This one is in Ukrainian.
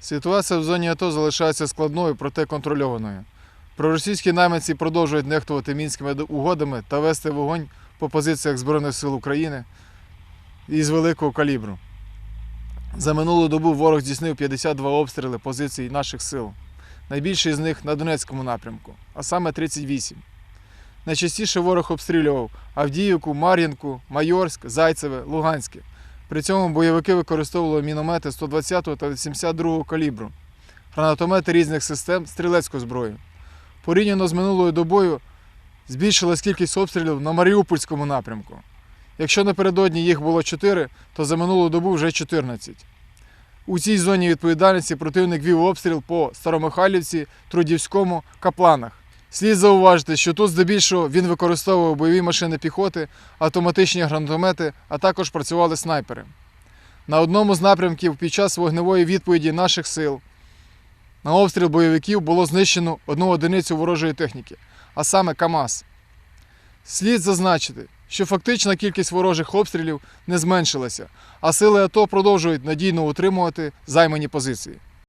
Ситуація в зоні АТО залишається складною, проте контрольованою. Проросійські найманці продовжують нехтувати мінськими угодами та вести вогонь по позиціях Збройних сил України із великого калібру. За минулу добу ворог здійснив 52 обстріли позицій наших сил. Найбільший з них на Донецькому напрямку, а саме 38. Найчастіше ворог обстрілював Авдіївку, Мар'їнку, Майорськ, Зайцеве, Луганське. При цьому бойовики використовували міномети 120 та 82 калібру, гранатомети різних систем, стрілецьку зброю. Порівняно з минулою добою збільшилась кількість обстрілів на Маріупольському напрямку. Якщо напередодні їх було 4, то за минулу добу вже 14. У цій зоні відповідальності противник вів обстріл по Старомихайлівці, Трудівському, Капланах. Слід зауважити, що тут здебільшого він використовував бойові машини піхоти, автоматичні гранатомети, а також працювали снайпери. На одному з напрямків під час вогневої відповіді наших сил на обстріл бойовиків було знищено одну одиницю ворожої техніки, а саме КАМАЗ. Слід зазначити, що фактична кількість ворожих обстрілів не зменшилася, а сили АТО продовжують надійно утримувати займані позиції.